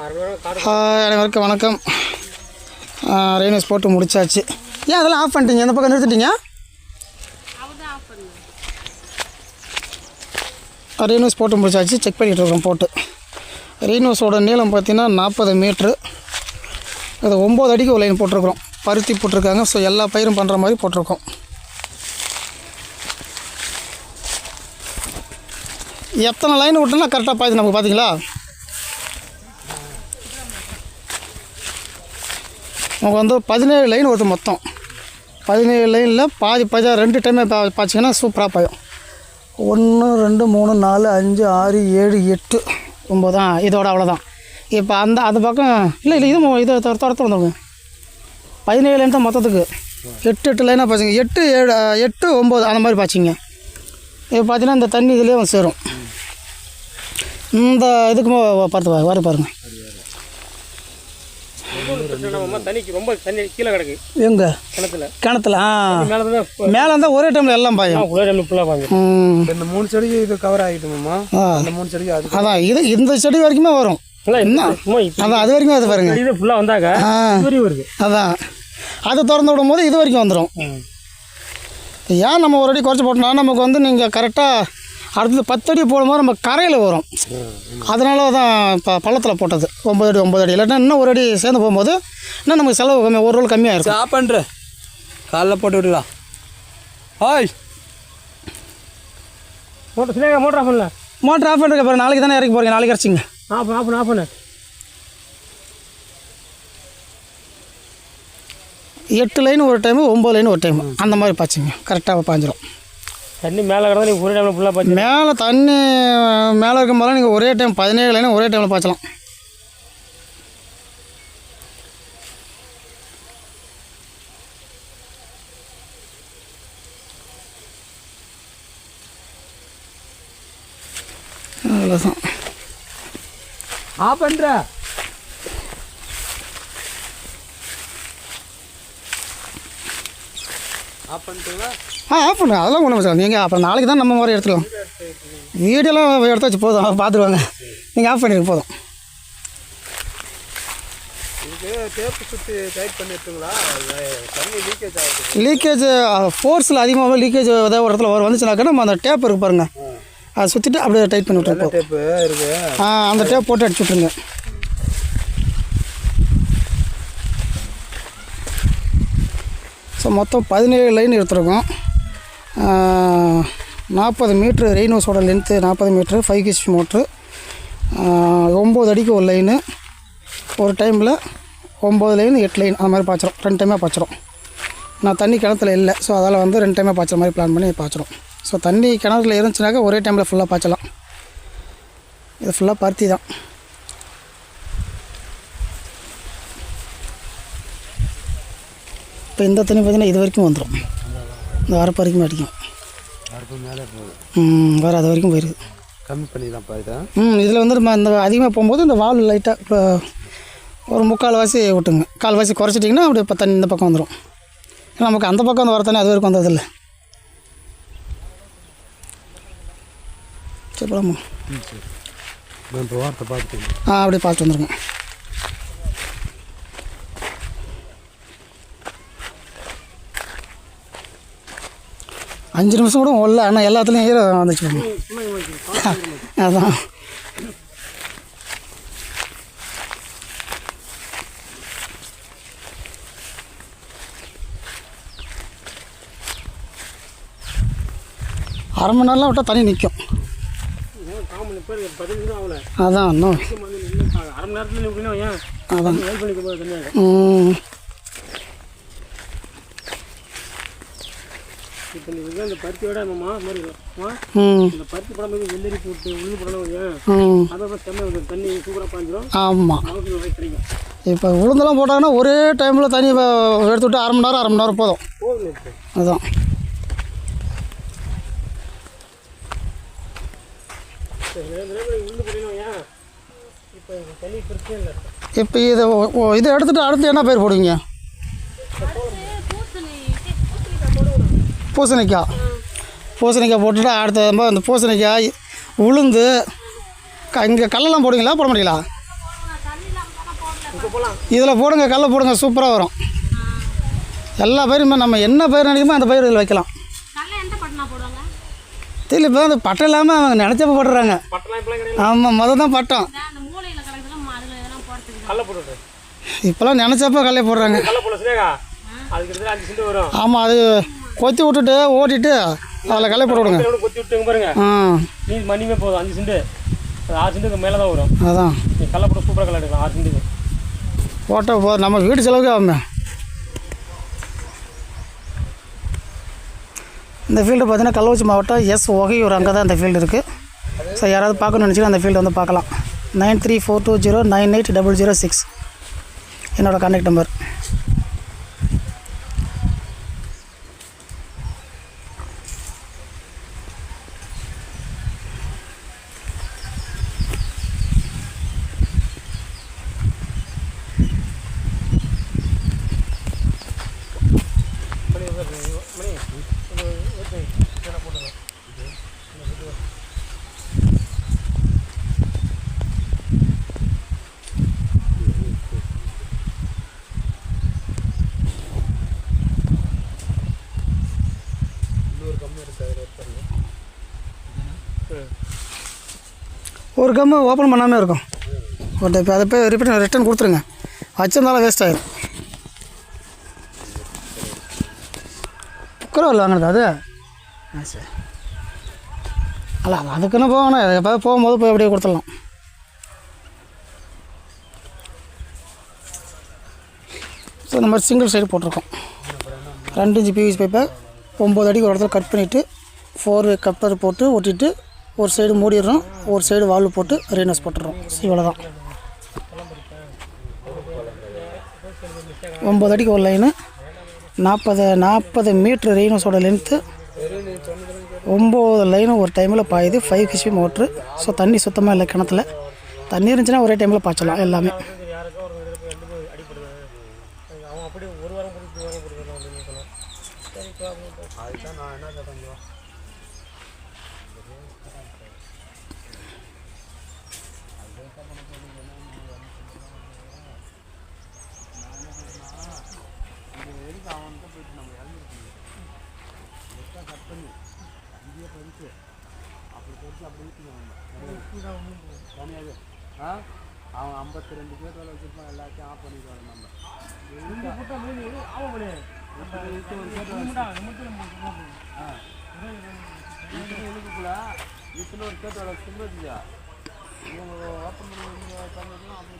அனைவருக்கும் வணக்கம். ரெயினஸ் போட்டு முடிச்சாச்சு. ஏன் அதெல்லாம் ஆஃப் பண்ணிட்டீங்க? இந்த பக்கம் நிறுத்திட்டீங்க? ரெயினோஸ் போட்டு முடிச்சாச்சு. செக் பண்ணிகிட்டு இருக்கோம் போட்டு. ரெயினோஸோட நீளம் பார்த்தீங்கன்னா நாற்பது மீட்ரு இது ஒம்பது அடிக்கு ஒரு லைன் போட்டிருக்கிறோம். பருத்தி போட்டிருக்காங்க. ஸோ எல்லா பயிரும் பண்ணுற மாதிரி போட்டிருக்கோம். எத்தனை லைன் விட்டோம்னா கரெக்டாக பாய்து நமக்கு பார்த்தீங்களா நமக்கு வந்து பதினேழு லைன் வருது மொத்தம். பதினேழு லைனில் பாதி பாதி ரெண்டு டைமே பா பாய்ச்சிங்கன்னா சூப்பராக பாயும். ஒன்று ரெண்டு மூணு நாலு அஞ்சு ஆறு ஏழு எட்டு ஒம்பது தான் இதோட அவ்வளோதான் இப்போ அந்த அந்த பக்கம் இல்லை இல்லை இது இதை இது துர- துரத்து வந்துடுங்க பதினேழு லைன் தான் மொத்தத்துக்கு. எட்டு எட்டு லைனாக பாய்ச்சிங்க எட்டு ஏழு எட்டு ஒம்பது அந்த மாதிரி பாய்ச்சிங்க இப்போ பார்த்தீங்கன்னா இந்த தண்ணி இதுலேயே வந்து சேரும். இந்த இதுக்குமே பார்த்து பா- பாருங்கள் ரொம்ப தண்ணி கீழே கிடக்கு. எங்கே? கிணத்துல. கிணத்துல மேலே இருந்தால் ஒரே டைமில் எல்லாம் பாயும். உள்ள டைம் ஃபுல்லாக பாஞ்சு ம். இந்த மூணு செடிக்கு இது கவர் ஆகிட்டுமாம்மா? அந்த மூணு செடிக்கு அது அதான் இது இந்த செடி வரைக்குமே வரும். அதான் அது வரைக்கும் அது பாருங்க. இது ஃபுல்லாக வந்தாக்க வருது. அதான். அதை திறந்து விடும் போது இது வரைக்கும் வந்துடும் ஏன் நம்ம ஒரு அடி குறைச்சி போட்டோம்னா நமக்கு வந்து நீங்கள் கரெக்டாக அடுத்தது பத்தடி போடும்போது நம்ம கரையில் வரும். அதனால தான் இப்போ பள்ளத்தில் போட்டது. ஒம்பது அடி ஒம்பது அடி. இல்லாட்டினா இன்னும் ஒரு அடி சேர்ந்து போகும்போது இன்னும் நமக்கு செலவு கம்மி ஒரு ரோல் கம்மியாக இருக்கும். பண்ணுற காலைல போட்டு விடலாம் ஹாய் மோட்டர் சிலேங்க மோட்டர் ஆஃப் பண்ணல மோட்டர் ஆஃப் பண்ணுறதுக்கு பாருங்க நாளைக்கு தானே இறக்கி போகிறீங்க நாளைக்கு இறச்சிங்க. ஆஃப் ஆஃப் ஆஃப் பண்ணு. எட்டு லைன் ஒரு டைமு ஒம்பது லைன் ஒரு டைமு அந்த மாதிரி பாய்ச்சிங்க. கரெக்டாக பாய்ஞ்சிரும். தண்ணி மேலே கிடந்தா நீங்கள் ஒரு டைமில் ஃபுல்லாக பாய்ச்சி மேலே தண்ணி மேலே இருக்கும் போதெல்லாம் நீங்கள் ஒரே டைம் பதினேழு லைனும் ஒரே டைமில் பாய்ச்சலாம். அவ்வளோதான் ஆ பண்ணுற ஆஃப் பண்ணிட்டீங்களா ஆ ஆஃப் பண்ணுங்க அதெல்லாம் ஒன்றும் சார் நீங்கள் அப்புறம் நாளைக்கு தான் நம்ம மாதிரி எடுத்துக்கலாம். வீடியோலாம் எடுத்து வச்சு போதும். பார்த்துருவாங்க. நீங்கள் ஆஃப் பண்ணிடுங்க போதும். லீக்கேஜ் ஃபோர்ஸில் அதிகமாக லீக்கேஜ் ஏதாவது ஒரு இடத்துல வந்துச்சுனாக்கா நம்ம அந்த டேப் இருக்கு பாருங்க. அதை சுற்றிட்டு அப்படியே டைட் பண்ணி இருக்கு? ஆ அந்த டேப் போட்டு அடிச்சு விட்ருங்க ஸோ மொத்தம் பதினேழு லைன் எடுத்துருக்கோம். நாற்பது மீட்ரு ரெயின்ஹவுஸோட லென்த்து நாற்பது மீட்ரு ஃபைவ் கிஸ் மோட்ரு ஒம்பது அடிக்கு ஒரு லைனு. ஒரு டைமில் ஒம்பது லைன் எட்டு லைன் அந்த மாதிரி பாய்ச்சிரும். ரெண்டு டைமாக பாய்ச்சிரும். நான் தண்ணி கிணத்துல இல்லை. ஸோ அதால் வந்து ரெண்டு டைமாக பாய்ச்சற மாதிரி பிளான் பண்ணி பாய்ச்சிரும். ஸோ தண்ணி கிணத்துல இருந்துச்சுனாக்கா ஒரே டைமில் ஃபுல்லாக பாய்ச்சலாம். இது ஃபுல்லாக பருத்தி தான் இப்போ இந்த தண்ணி பார்த்தீங்கன்னா இது வரைக்கும் வந்துடும் இந்த வரப்பு வரைக்கும் அடிக்கும். ம் வேறு அது வரைக்கும் போயிடுது. கம்மி இதை. ம் இதில் வந்து நம்ம இந்த அதிகமாக போகும்போது இந்த வால் லைட்டாக இப்போ ஒரு முக்கால் வாசி விட்டுங்க. கால் வாசி குறைச்சிட்டிங்கன்னா அப்படியே இப்போ தண்ணி இந்த பக்கம் வந்துடும் ஏன்னா நமக்கு அந்த பக்கம் வந்து வர தண்ணி அது வரைக்கும் வந்ததில்லை. சரி போலாமா? ஆ அப்படியே பார்த்துட்டு வந்துருங்க. அஞ்சு நிமிஷம் கூட ஒல்ல ஆனால் எல்லாத்துலேயும் ஈரம் வந்துச்சு. அதான். அரை மணி நேரம்லாம் விட்டால் தண்ணி நிற்கும் அதான் இன்னும் அதான் வெயிட் பண்ணிக்க போது தண்ணியாக ம் இப்போ இந்த இதுதான் இந்த பருத்தியோட நம்மம்மா மாதிரி அம்மா, ம். இந்த பருத்தி படம் போது வெள்ளரி போட்டு உளுந்து போடணும் ஏன்? ம். அதை செம்ம தண்ணி சூப்பராக பாஞ்சிடும் ஆமாம் கிடைக்கும். இப்போ உளுந்தெல்லாம் போட்டாங்கன்னா ஒரே டைமில் தண்ணி வ- எடுத்து விட்டு அரை மணி நேரம் அரை மணி நேரம் போதும். அதுதான் இப்போ இந்த தண்ணி பிரச்சனை இல்லை. இப்போ இதை இதை எடுத்துகிட்டு அடுத்து என்ன பயிர் போடுவீங்க? பூசணிக்காய். பூசணிக்காய் போட்டுட்டு அடுத்த அந்த பூசணிக்காய் உளுந்து க இங்கே கடலெல்லாம் போடுவீங்களா? போட மாட்டீங்களா? இதில் போடுங்க கடல போடுங்க சூப்பராக வரும். எல்லா பயிருமே நம்ம என்ன பயிர் நினைக்குமோ அந்த பயிர் இதில் வைக்கலாம். கடலை எந்த பட்டனா போடுவாங்க? தெரியல இப்போ அந்த பட்டம் இல்லாமல் அவங்க நினச்சப்ப போடுறாங்க இப்போலாம் ஆமாம் மொதல் தான் பட்டம். இப்போல்லாம் நினச்சப்ப கடலை போடுறாங்க. ஆமாம் அது கொத்தி விட்டுட்டு ஓட்டிட்டு அதில் கடலை போட்டு விடுங்க. கொத்தி விட்டுங்க பாருங்க. ஆ. நீ மணிமே போதும் அஞ்சு அது ஆறு சென்ட்டுக்கு மேலே தான் வரும். அதான். கடல போட்டு சூப்பராக கடல எடுக்கலாம் ஆறு சென்ட்டுக்கு போட்டால் போ நம்ம வீட்டு செலவுக்கு ஆகுமே. இந்த ஃபீல்டு பார்த்தீங்கன்னா கள்ளக்குறிச்சி மாவட்டம் எஸ் ஒகையூர் அங்கே தான் இந்த ஃபீல்டு இருக்குது ஸோ யாராவது பார்க்கணும்னு நினச்சிங்கன்னா அந்த ஃபீல்டு வந்து பார்க்கலாம். Nine three four two zero nine eight double zero six. என்னோடய கான்டாக்ட் நம்பர் ஒரு கம்மு ஓப்பன் பண்ணாமல் இருக்கும். பட் இப்போ அதை போய் ரிப்பீட் ரிட்டர்ன் கொடுத்துருங்க. வச்சிருந்தாலும் வேஸ்ட் ஆகிடும் குக்கரில் வாங்கினது அது. ஆ சரி. அல்ல அது அதுக்குன்னு போகணும். எப்போ போகும்போது போய் அப்படியே கொடுத்துடலாம். ஸோ இந்த மாதிரி சிங்கிள் சைடு போட்டிருக்கோம். ரெண்டு இன்ச்சு பிவிசி பைப்பை ஒம்பது அடிக்கு ஒரு இடத்துல கட் பண்ணிவிட்டு ஃபோர் வே கப்பர் போட்டு ஒட்டிட்டு ஒரு சைடு மூடிடுறோம் ஒரு சைடு வால்வு போட்டு ரீனஸ் போட்டுடுறோம். இவ்வளோ தான் ஒம்பது அடிக்கு ஒரு லைனு நாற்பது நாற்பது மீட்ரு ரீனஸோட லென்த்து ஒம்பது லைனும் ஒரு டைமில் பாயுது ஃபைவ் ஹெச்பி மோட்ரு ஸோ தண்ணி சுத்தமாக இல்லை கிணத்துல. தண்ணி இருந்துச்சுன்னா ஒரே டைமில் பாய்ச்சலாம் எல்லாமே. தனியாக ஆ? அவன் ஐம்பத்தி ரெண்டு பேர் வேலை வச்சுருப்பான் எல்லாத்தையும் ஆஃப் பண்ணிடுவாங்க நம்ம. இதுக்குள்ள இத்தனை ஒரு கேட்டோட சிம்பதியா இவங்க ஓப்பன் பண்ணி தந்ததுன்னா அப்படி